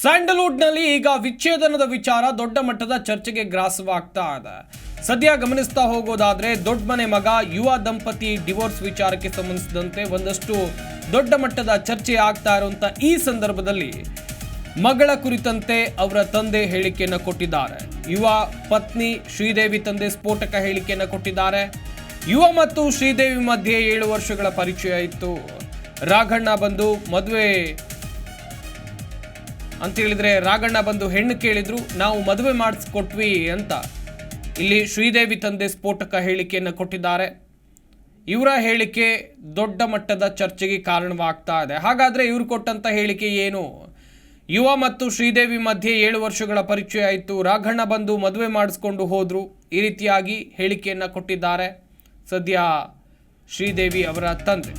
ಸ್ಯಾಂಡಲ್ವುಡ್ನಲ್ಲಿ ಈಗ ವಿಚ್ಛೇದನದ ವಿಚಾರ ದೊಡ್ಡ ಮಟ್ಟದ ಚರ್ಚೆಗೆ ಗ್ರಾಸವಾಗ್ತಾ ಇದೆ. ಸದ್ಯ ಗಮನಿಸ್ತಾ ಹೋಗೋದಾದ್ರೆ ದೊಡ್ಡ ಮನೆ ಮಗ, ಯುವ ದಂಪತಿ ಡಿವೋರ್ಸ್ ವಿಚಾರಕ್ಕೆ ಸಂಬಂಧಿಸಿದಂತೆ ಒಂದಷ್ಟು ದೊಡ್ಡ ಮಟ್ಟದ ಚರ್ಚೆ ಆಗ್ತಾ ಇರುವಂತ ಈ ಸಂದರ್ಭದಲ್ಲಿ ಮಗಳ ಕುರಿತಂತೆ ಅವರ ತಂದೆ ಹೇಳಿಕೆಯನ್ನು ಕೊಟ್ಟಿದ್ದಾರೆ. ಯುವ ಪತ್ನಿ ಶ್ರೀದೇವಿ ತಂದೆ ಸ್ಫೋಟಕ ಹೇಳಿಕೆಯನ್ನು ಕೊಟ್ಟಿದ್ದಾರೆ. ಯುವ ಮತ್ತು ಶ್ರೀದೇವಿ ಮಧ್ಯೆ ಏಳು ವರ್ಷಗಳ ಪರಿಚಯ ಇತ್ತು. ರಾಘಣ್ಣ ಬಂದು ಮದುವೆ ಅಂತ ಹೇಳಿದ್ರೆ ರಾಘಣ್ಣ ಬಂದು ಹೆಣ್ಣು ಕೇಳಿದ್ರು, ನಾವು ಮದುವೆ ಮಾಡಿಸ್ಕೊಟ್ವಿ ಅಂತ. ಇಲ್ಲಿ ಶ್ರೀದೇವಿ ತಂದೆ ಸ್ಫೋಟಕ ಹೇಳಿಕೆಯನ್ನು ಕೊಟ್ಟಿದ್ದಾರೆ. ಇವರ ಹೇಳಿಕೆ ದೊಡ್ಡ ಮಟ್ಟದ ಚರ್ಚೆಗೆ ಕಾರಣವಾಗ್ತಾ ಇದೆ. ಹಾಗಾದ್ರೆ ಇವರು ಕೊಟ್ಟಂತ ಹೇಳಿಕೆ ಏನು? ಯುವ ಮತ್ತು ಶ್ರೀದೇವಿ ಮಧ್ಯೆ ಏಳು ವರ್ಷಗಳ ಪರಿಚಯ ಆಯಿತು ರಾಘಣ್ಣ ಬಂದು ಮದುವೆ ಮಾಡಿಸ್ಕೊಂಡು ಹೋದರು. ಈ ರೀತಿಯಾಗಿ ಹೇಳಿಕೆಯನ್ನು ಕೊಟ್ಟಿದ್ದಾರೆ ಸದ್ಯ ಶ್ರೀದೇವಿ ಅವರ ತಂದೆ.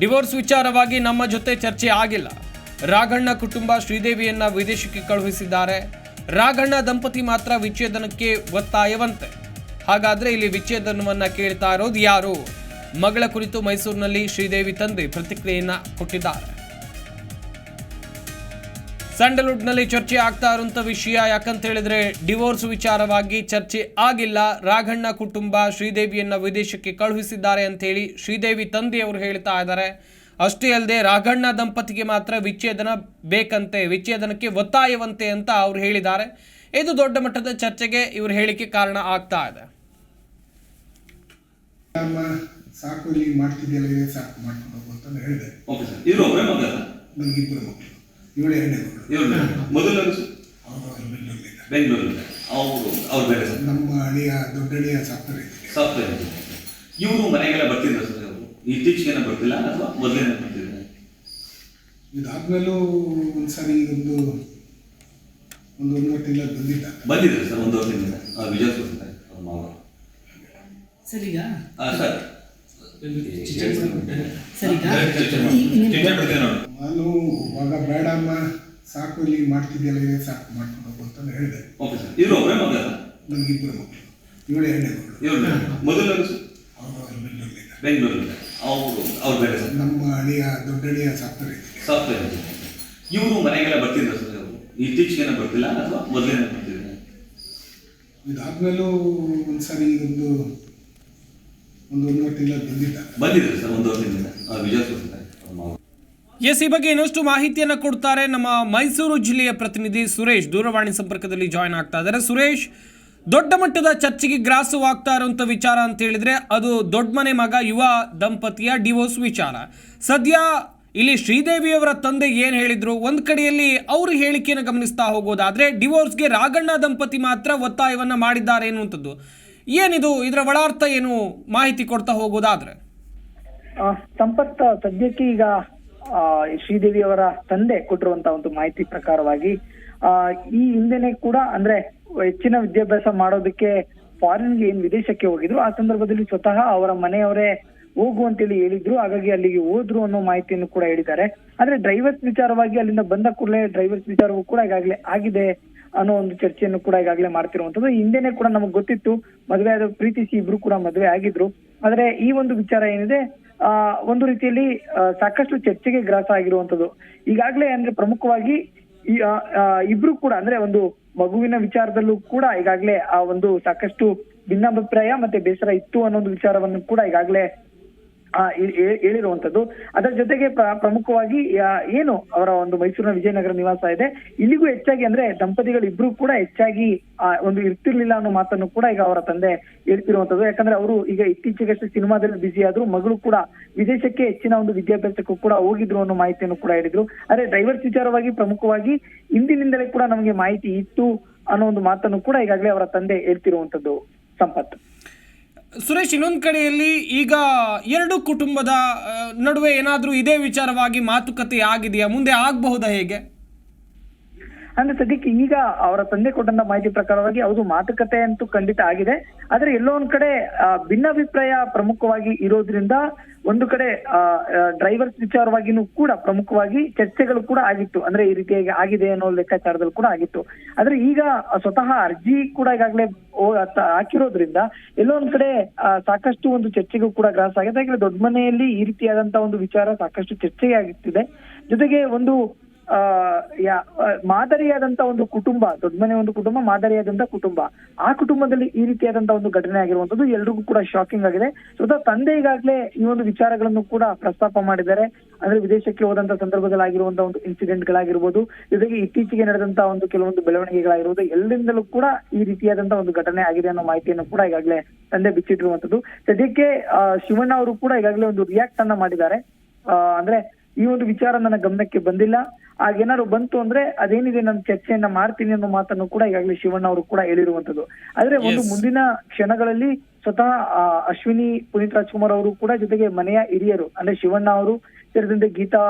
ಡಿವೋರ್ಸ್ ವಿಚಾರವಾಗಿ ನಮ್ಮ ಜೊತೆ ಚರ್ಚೆ ಆಗಿಲ್ಲ. ರಾಘಣ್ಣ ಕುಟುಂಬ ಶ್ರೀದೇವಿಯನ್ನ ವಿದೇಶಕ್ಕೆ ಕಳುಹಿಸಿದ್ದಾರೆ. ರಾಘಣ್ಣ ದಂಪತಿ ಮಾತ್ರ ವಿಚ್ಛೇದನಕ್ಕೆ ಒತ್ತಾಯವಂತೆ. ಹಾಗಾದ್ರೆ ಇಲ್ಲಿ ವಿಚ್ಛೇದನವನ್ನ ಕೇಳ್ತಾ ಇರೋದು ಯಾರು? ಮಗಳ ಕುರಿತು ಮೈಸೂರಿನಲ್ಲಿ ಶ್ರೀದೇವಿ ತಂದೆ ಪ್ರತಿಕ್ರಿಯೆಯನ್ನ ಕೊಟ್ಟಿದ್ದಾರೆ. ಸ್ಯಾಂಡಲ್ವುಡ್ನಲ್ಲಿ ಚರ್ಚೆ ಆಗ್ತಾ ಇರುವಂಥ ವಿಷಯ ಯಾಕಂತ ಹೇಳಿದ್ರೆ ಡಿವೋರ್ಸ್ ವಿಚಾರವಾಗಿ ಚರ್ಚೆ ಆಗಿಲ್ಲ. ರಾಘಣ್ಣ ಕುಟುಂಬ ಶ್ರೀದೇವಿಯನ್ನ ವಿದೇಶಕ್ಕೆ ಕಳುಹಿಸಿದ್ದಾರೆ ಅಂತ ಹೇಳಿ ಶ್ರೀದೇವಿ ತಂದೆಯವರು ಹೇಳ್ತಾ ಇದ್ದಾರೆ. ಅಷ್ಟೇ ಅಲ್ಲದೆ ರಾಘಣ್ಣ ದಂಪತಿಗೆ ಮಾತ್ರ ವಿಚ್ಛೇದನ ಬೇಕಂತೆ ವಿಚ್ಛೇದನಕ್ಕೆ ಒತ್ತಾಯವಂತೆ ಅಂತ ಅವ್ರು ಹೇಳಿದ್ದಾರೆ. ಇದು ದೊಡ್ಡ ಮಟ್ಟದ ಚರ್ಚೆಗೆ ಇವ್ರ ಹೇಳಿಕೆ ಕಾರಣ ಆಗ್ತಾ ಇದೆ. ಬೆಂಗಳೂರು ಸಾಕು ಇಲ್ಲಿ ಮಾಡ್ತಿದ್ಯಲ್ಲ ಇದೇ ಸಾಕು ಮಾಡ್ಕೊಂಡು ಹೋಗು ಅಂತ ಹೇಳಿದೆ. ಓಕೆ ಸರ್ ಇವರು ಒಬ್ಬರೇ ಮಗ? ನನಗಿಬ್ಬರು ಮಕ್ಕಳು. ಇವಳು ಎರಡನೇ ಮಕ್ಕಳು ಇವರು ಮೊದಲನೇದು ಅವರು ಬೇರೆ ನಮ್ಮ ಅಳಿಯ ದೊಡ್ಡ ಅಳಿಯ ಸಾಫ್ಟ್ವೇರ್ ಇವರು ಮನೆಗೆಲ್ಲ ಬರ್ತಿದ್ರ ಇತ್ತೀಚೆಗೆ ಬರ್ತಿಲ್ಲ ಅಥವಾ ಮೊದಲೇ ಬರ್ತಿಲ್ಲ ಇದಾದ್ಮೇಲೂ ಒಂದ್ಸರಿ ಒಂದು ಒಂದು ಒಂದೂವರೆ ತಿಂಗಳ ಬಂದಿದ್ದ ಬಂದಿದ್ದಾರೆ ಸರ್ ಒಂದು ವರ್ಷದಿಂದ ವಿಜಯ ಕೊಡ್ತಾರೆ ಅವ್ರ ಮಾವ. ಸರ್ ಈಗ? ಆ, ಸರ್. ನಾನು ಈಗ? ನಾನು ಅಮ್ಮ ಬೇಡಮ್ಮ ಸಾಕು ಇಲ್ಲಿ ಮಾಡ್ತಿದ್ಯಲ್ಲ ಇದೆ ಸಾಕು ಮಾಡ್ಕೊಂಡು ಹೋಗು ಅಂತ ಹೇಳಿದೆ. Okay sir. ಇವರು ಒಬ್ಬರೇ ಮಗ ನನಗಿಬ್ಬರು ಮಕ್ಕಳು. ಇವಳು ಎರಡನೇ ಮಕ್ಕಳು ಸರ್? ಅವರು ಅವರು ಅವ್ರು ಬೇರೆ ಸರ್ ನಮ್ಮ ಅಳಿಯ ದೊಡ್ಡ ಅಳಿಯ ಇವರು ಮನೆಗೆಲ್ಲ ಬರ್ತಿದ್ರ ಸರ್ ಅವರು. ಇತ್ತೀಚೆಗೆ ಬರ್ತಿಲ್ಲ ಅಥವಾ ಮೊದಲೇ ಬರ್ತಿದ್ರು? ಇದಾದ್ಮೇಲೂ ಒಂದ್ಸರಿ ಒಂದು ಒಂದು ಒಂದೂವರೆ ತಿಂಗಳ ಬಂದಿದ್ದ. ಬಂದಿದ್ರು ಸರ್ ಒಂದು ಅವ್ರ ಎಸ್ ಈ ಬಗ್ಗೆ ಇನ್ನಷ್ಟು ಮಾಹಿತಿಯನ್ನು ಕೊಡ್ತಾರೆ ನಮ್ಮ ಮೈಸೂರು ಜಿಲ್ಲೆಯ ಪ್ರತಿನಿಧಿ ಸುರೇಶ್. ದೂರವಾಣಿ ಸಂಪರ್ಕದಲ್ಲಿ ಜಾಯ್ನ್ ಆಗ್ತಾ ಇದ್ದಾರೆ. ಸುರೇಶ್ ದೊಡ್ಡ ಮಟ್ಟದ ಚರ್ಚೆಗೆ ಗ್ರಾಸವಾಗ್ತಾ ಇರುವಂತ ವಿಚಾರ ಅಂತ ಹೇಳಿದ್ರೆ ಅದು ದೊಡ್ಡ ಮನೆ ಮಗ ಯುವ ದಂಪತಿಯ ಡಿವೋರ್ಸ್ ವಿಚಾರ. ಸದ್ಯ ಇಲ್ಲಿ ಶ್ರೀದೇವಿಯವರ ತಂದೆ ಏನು ಹೇಳಿದ್ರು? ಒಂದು ಕಡೆಯಲ್ಲಿ ಅವ್ರ ಹೇಳಿಕೆಯನ್ನು ಗಮನಿಸ್ತಾ ಹೋಗೋದಾದ್ರೆ ಡಿವೋರ್ಸ್ಗೆ ರಾಘಣ್ಣ ದಂಪತಿ ಮಾತ್ರ ಒತ್ತಾಯವನ್ನ ಮಾಡಿದ್ದಾರೆ ಎನ್ನುವಂಥದ್ದು. ಏನಿದು? ಇದರ ಒಳಾರ್ಥ ಏನು ಮಾಹಿತಿ ಕೊಡ್ತಾ ಹೋಗೋದಾದ್ರೆ? ಸಂಪತ್ ಸದ್ಯಕ್ಕೆ ಈಗ ಶ್ರೀದೇವಿ ಅವರ ತಂದೆ ಕೊಟ್ಟಿರುವಂತಹ ಒಂದು ಮಾಹಿತಿ ಪ್ರಕಾರವಾಗಿ ಈ ಹಿಂದೆನೆ ಕೂಡ ಅಂದ್ರೆ ಹೆಚ್ಚಿನ ವಿದ್ಯಾಭ್ಯಾಸ ಮಾಡೋದಕ್ಕೆ ಫಾರಿನ್ಗೆ ಏನ್ ವಿದೇಶಕ್ಕೆ ಹೋಗಿದ್ರು, ಆ ಸಂದರ್ಭದಲ್ಲಿ ಸ್ವತಃ ಅವರ ಮನೆಯವರೇ ಹೋಗು ಅಂತೇಳಿ ಹೇಳಿದ್ರು. ಹಾಗಾಗಿ ಅಲ್ಲಿಗೆ ಹೋದ್ರು ಅನ್ನೋ ಮಾಹಿತಿಯನ್ನು ಕೂಡ ಹೇಳಿದ್ದಾರೆ. ಆದ್ರೆ ಡ್ರೈವರ್ಸ್ ವಿಚಾರವಾಗಿ ಅಲ್ಲಿಂದ ಬಂದ ಕೂಡಲೇ ಡ್ರೈವರ್ಸ್ ವಿಚಾರವೂ ಕೂಡ ಈಗಾಗಲೇ ಆಗಿದೆ ಅನ್ನೋ ಒಂದು ಚರ್ಚೆಯನ್ನು ಕೂಡ ಈಗಾಗಲೇ ಮಾಡ್ತಿರುವಂತದ್ದು ಹಿಂದೆನೆ ಕೂಡ ನಮಗ್ ಗೊತ್ತಿತ್ತು, ಮದುವೆ ಆದ ಪ್ರೀತಿಸಿ ಇಬ್ರು ಕೂಡ ಮದುವೆ ಆಗಿದ್ರು. ಆದ್ರೆ ಈ ಒಂದು ವಿಚಾರ ಏನಿದೆ, ಆ, ಒಂದು ರೀತಿಯಲ್ಲಿ ಸಾಕಷ್ಟು ಚರ್ಚೆಗೆ ಗ್ರಾಸ ಆಗಿರುವಂತದ್ದು ಈಗಾಗಲೇ ಅಂದ್ರೆ ಪ್ರಮುಖವಾಗಿ ಇಬ್ರು ಕೂಡ ಅಂದ್ರೆ ಒಂದು ಮಗುವಿನ ವಿಚಾರದಲ್ಲೂ ಕೂಡ ಈಗಾಗಲೇ ಆ ಒಂದು ಸಾಕಷ್ಟು ಭಿನ್ನಾಭಿಪ್ರಾಯ ಮತ್ತೆ ಬೇಸರ ಇತ್ತು ಅನ್ನೋ ಒಂದು ವಿಚಾರವನ್ನು ಕೂಡ ಈಗಾಗಲೇ ಹೇಳಿರುವಂತದ್ದು ಅದರ ಜೊತೆಗೆ ಪ್ರಮುಖವಾಗಿ ಏನು ಅವರ ಒಂದು ಮೈಸೂರಿನ ವಿಜಯನಗರ ನಿವಾಸ ಇದೆ. ಇಲ್ಲಿಗೂ ಹೆಚ್ಚಾಗಿ ಅಂದ್ರೆ ದಂಪತಿಗಳು ಇಬ್ರು ಕೂಡ ಹೆಚ್ಚಾಗಿ ಒಂದು ಇರ್ತಿರ್ಲಿಲ್ಲ ಅನ್ನೋ ಮಾತನ್ನು ಕೂಡ ಈಗ ಅವರ ತಂದೆ ಹೇಳ್ತಿರುವಂತದ್ದು ಯಾಕಂದ್ರೆ ಅವರು ಈಗ ಇತ್ತೀಚೆಗಷ್ಟೇ ಸಿನಿಮಾದಲ್ಲಿ ಬ್ಯುಸಿ ಆದ್ರು, ಮಗಳು ಕೂಡ ವಿದೇಶಕ್ಕೆ ಹೆಚ್ಚಿನ ಒಂದು ವಿದ್ಯಾಭ್ಯಾಸಕ್ಕೂ ಕೂಡ ಹೋಗಿದ್ರು ಅನ್ನೋ ಮಾಹಿತಿಯನ್ನು ಕೂಡ ಹೇಳಿದ್ರು. ಅದೇ ಡ್ರೈವರ್ಸ್ ವಿಚಾರವಾಗಿ ಪ್ರಮುಖವಾಗಿ ಹಿಂದಿನಿಂದಲೇ ಕೂಡ ನಮಗೆ ಮಾಹಿತಿ ಇತ್ತು ಅನ್ನೋ ಒಂದು ಮಾತನ್ನು ಕೂಡ ಈಗಾಗಲೇ ಅವರ ತಂದೆ ಹೇಳ್ತಿರುವಂತದ್ದು ಸಂಪತ್. ಸುರೇಶ್, ಇನ್ನೊಂದು ಕಡೆಯಲ್ಲಿ ಈಗ ಎರಡು ಕುಟುಂಬದ ನಡುವೆ ಏನಾದರೂ ಇದೇ ವಿಚಾರವಾಗಿ ಮಾತುಕತೆ ಆಗಿದೆಯಾ? ಮುಂದೆ ಆಗಬಹುದಾ ಹೇಗೆ? ಅಂದ್ರೆ ಸದ್ಯಕ್ಕೆ ಈಗ ಅವರ ತಂದೆ ಕೊಟ್ಟಂತ ಮಾಹಿತಿ ಪ್ರಕಾರವಾಗಿ ಅವರು ಮಾತುಕತೆ ಅಂತೂ ಖಂಡಿತ ಆಗಿದೆ. ಆದ್ರೆ ಎಲ್ಲೋ ಒಂದ್ ಕಡೆ ಭಿನ್ನಾಭಿಪ್ರಾಯ ಪ್ರಮುಖವಾಗಿ ಇರೋದ್ರಿಂದ ಒಂದು ಕಡೆ ಡ್ರೈವರ್ಸ್ ವಿಚಾರವಾಗಿನೂ ಕೂಡ ಪ್ರಮುಖವಾಗಿ ಚರ್ಚೆಗಳು ಕೂಡ ಆಗಿತ್ತು. ಅಂದ್ರೆ ಈ ರೀತಿಯಾಗಿ ಆಗಿದೆ ಅನ್ನೋ ಲೆಕ್ಕಾಚಾರದಲ್ಲಿ ಕೂಡ ಆಗಿತ್ತು. ಆದ್ರೆ ಈಗ ಸ್ವತಃ ಅರ್ಜಿ ಕೂಡ ಈಗಾಗಲೇ ಹಾಕಿರೋದ್ರಿಂದ ಎಲ್ಲೋ ಒಂದ್ ಕಡೆ ಸಾಕಷ್ಟು ಒಂದು ಚರ್ಚೆಗೂ ಕೂಡ ಗ್ರಾಸ ಆಗಿದೆ. ಯಾಕಂದ್ರೆ ದೊಡ್ಡ ಮನೆಯಲ್ಲಿ ಈ ರೀತಿಯಾದಂತಹ ಒಂದು ವಿಚಾರ ಸಾಕಷ್ಟು ಚರ್ಚೆಗೆ ಆಗಿತ್ತಿದೆ ಜೊತೆಗೆ ಒಂದು ಯಾ- ಮಾದರಿಯಾದಂತ ಒಂದು ಕುಟುಂಬ ದೊಡ್ಡ ಮನೆ ಒಂದು ಕುಟುಂಬ, ಮಾದರಿಯಾದಂತ ಕುಟುಂಬ. ಆ ಕುಟುಂಬದಲ್ಲಿ ಈ ರೀತಿಯಾದಂತ ಒಂದು ಘಟನೆ ಆಗಿರುವಂತದ್ದು ಎಲ್ರಿಗೂ ಕೂಡ ಶಾಕಿಂಗ್ ಆಗಿದೆ. ಸ್ವತಃ ತಂದೆ ಈಗಾಗಲೇ ಈ ಒಂದು ವಿಚಾರಗಳನ್ನು ಕೂಡ ಪ್ರಸ್ತಾಪ ಮಾಡಿದ್ದಾರೆ. ಅಂದ್ರೆ ವಿದೇಶಕ್ಕೆ ಹೋದಂತ ಸಂದರ್ಭದಲ್ಲಿ ಆಗಿರುವಂತ ಒಂದು ಇನ್ಸಿಡೆಂಟ್ ಗಳಾಗಿರ್ಬೋದು ಜೊತೆಗೆ ಇತ್ತೀಚೆಗೆ ನಡೆದಂತ ಒಂದು ಕೆಲವೊಂದು ಬೆಳವಣಿಗೆಗಳಾಗಿರ್ಬೋದು, ಎಲ್ಲಿಂದಲೂ ಕೂಡ ಈ ರೀತಿಯಾದಂತ ಒಂದು ಘಟನೆ ಆಗಿದೆ ಅನ್ನೋ ಮಾಹಿತಿಯನ್ನು ಕೂಡ ಈಗಾಗಲೇ ತಂದೆ ಬಿಚ್ಚಿಟ್ಟಿರುವಂತದ್ದು ಸದ್ಯಕ್ಕೆ ಶಿವಣ್ಣ ಅವರು ಕೂಡ ಈಗಾಗಲೇ ಒಂದು ರಿಯಾಕ್ಟ್ ಅನ್ನ ಮಾಡಿದ್ದಾರೆ. ಅಂದ್ರೆ ಈ ಒಂದು ವಿಚಾರ ನನ್ನ ಗಮನಕ್ಕೆ ಬಂದಿಲ್ಲ. ಹಾಗೇನಾದ್ರು ಬಂತು ಅಂದ್ರೆ ಅದೇನಿದೆ ನನ್ನ ಚರ್ಚೆಯನ್ನ ಮಾಡ್ತೀನಿ ಅನ್ನೋ ಮಾತನ್ನು ಕೂಡ ಈಗಾಗಲೇ ಶಿವಣ್ಣ ಅವರು ಕೂಡ ಹೇಳಿರುವಂತದ್ದು ಆದ್ರೆ ಒಂದು ಮುಂದಿನ ಕ್ಷಣಗಳಲ್ಲಿ ಸ್ವತಃ ಆ, ಅಶ್ವಿನಿ ಪುನೀತ್ ರಾಜ್ಕುಮಾರ್ ಅವರು ಕೂಡ ಜೊತೆಗೆ ಮನೆಯ ಹಿರಿಯರು ಅಂದ್ರೆ ಶಿವಣ್ಣ ಅವರು ಸೇರಿದಂತೆ ಗೀತಾ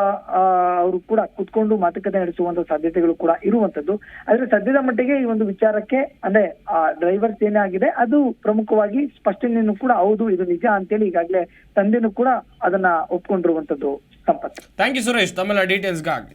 ಅವರು ಕೂಡ ಕುತ್ಕೊಂಡು ಮಾತುಕತೆ ನಡೆಸುವಂತ ಸಾಧ್ಯತೆಗಳು ಕೂಡ ಇರುವಂತದ್ದು ಆದ್ರೆ ಸದ್ಯದ ಮಟ್ಟಿಗೆ ಈ ಒಂದು ವಿಚಾರಕ್ಕೆ ಅಂದ್ರೆ ಆ ಡ್ರೈವರ್ಸ್ ಏನೇ ಆಗಿದೆ ಅದು ಪ್ರಮುಖವಾಗಿ ಸ್ಪಷ್ಟನೆಯನ್ನು ಕೂಡ ಹೌದು ಇದು ನಿಜ ಅಂತೇಳಿ ಈಗಾಗಲೇ ತಂದೆನೂ ಕೂಡ ಅದನ್ನ ಒಪ್ಕೊಂಡಿರುವಂತದ್ದು ಸಂಪತ್ ಥ್ಯಾಂಕ್ ಯು ಸುರೇಶ್ ತಮ್ಮೆಲ್ಲ ಡೀಟೇಲ್ಸ್ಗಾಗಿ